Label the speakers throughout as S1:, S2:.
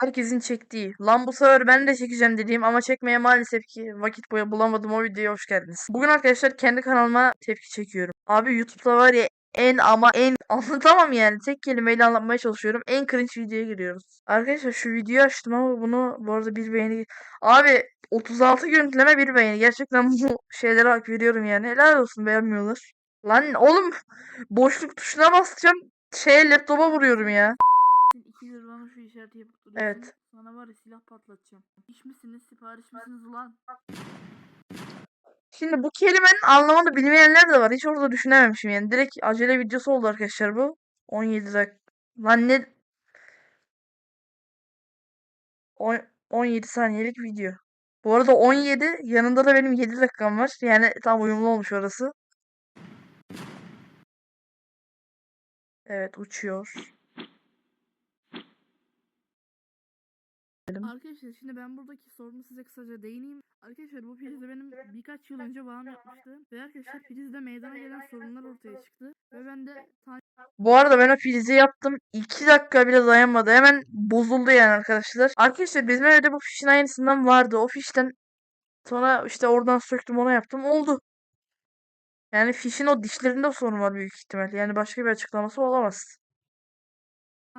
S1: herkesin çektiği. Lan bu sefer ben de çekeceğim dediğim ama çekmeye maalesef ki vakit boyu bulamadım o videoya hoş geldiniz. Bugün arkadaşlar kendi kanalıma tepki çekiyorum. Abi YouTube'da var ya en ama en anlatamam yani tek kelimeyle anlatmaya çalışıyorum. En cringe videoya giriyoruz. Arkadaşlar şu videoyu açtım ama bunu bu arada bir beğeni Abi 36 görüntüleme bir beğeni. Gerçekten bu şeylere hak veriyorum yani. Helal olsun beğenmiyorlar. Lan oğlum boşluk tuşuna basacağım. Şeye laptopa vuruyorum ya.
S2: Sen iki lira bana şu işareti yapıp duruyorsun.
S1: Evet.
S2: Sana var ya silah patlatacağım. İş misiniz sipariş misiniz ulan?
S1: Şimdi bu kelimenin anlamını bilmeyenler de var. Hiç orada düşünememişim yani. Direkt acele videosu oldu arkadaşlar bu. 17 dakika. Lan ne? On- 17 saniyelik video. Bu arada 17 yanında da benim 7 dakikam var. Yani tam uyumlu olmuş orası. Evet uçuyor.
S2: Arkadaşlar şimdi ben buradaki sorunu size kısaca değineyim. Arkadaşlar bu prizde benim birkaç yıl önce bağım yapmıştı. Ve arkadaşlar prizde meydana gelen sorunlar ortaya çıktı. Ve ben de
S1: Bu arada ben o prizi yaptım. 2 dakika bile dayanmadı. Hemen bozuldu yani arkadaşlar. Arkadaşlar bizim evde bu fişin aynısından vardı. O fişten sonra işte oradan söktüm ona yaptım. Oldu. Yani fişin o dişlerinde sorun var büyük ihtimal. Yani başka bir açıklaması olamaz.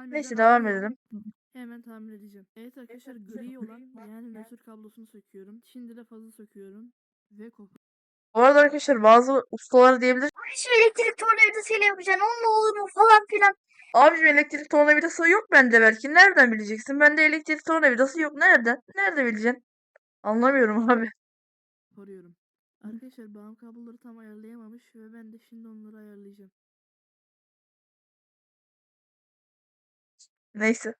S1: Neyse devam edelim.
S2: Hemen tamir edeceğim. Evet arkadaşlar gri olan yani nötr kablosunu söküyorum. Şimdi de fazla söküyorum. Ve kopu.
S1: Bu arada arkadaşlar bazı ustalar diyebilir.
S3: Şu elektrik tornavidasıyla yapacaksın. Onunla olur mu falan filan.
S1: Abicim elektrik tornavidası yok bende belki. Nereden bileceksin? Bende elektrik tornavidası yok. Nereden? Nerede bileceksin? Anlamıyorum abi.
S2: koruyorum. Arkadaşlar bağım kabloları tam ayarlayamamış ve ben de şimdi onları ayarlayacağım.
S1: Neyse.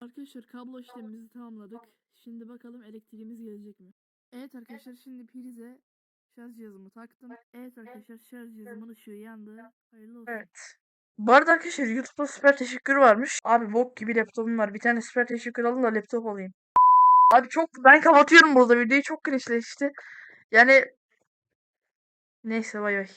S2: Arkadaşlar kablo işlemimizi tamamladık. Şimdi bakalım elektriğimiz gelecek mi? Evet arkadaşlar şimdi prize şarj cihazımı taktım. Evet arkadaşlar şarj cihazımın ışığı yandı. Hayırlı olsun.
S1: Evet. Bu arada arkadaşlar YouTube'da süper teşekkür varmış. Abi bok gibi laptopum var. Bir tane süper teşekkür alın da laptop alayım. Abi çok ben kapatıyorum burada videoyu çok cringe'leşti. Yani neyse bay bay.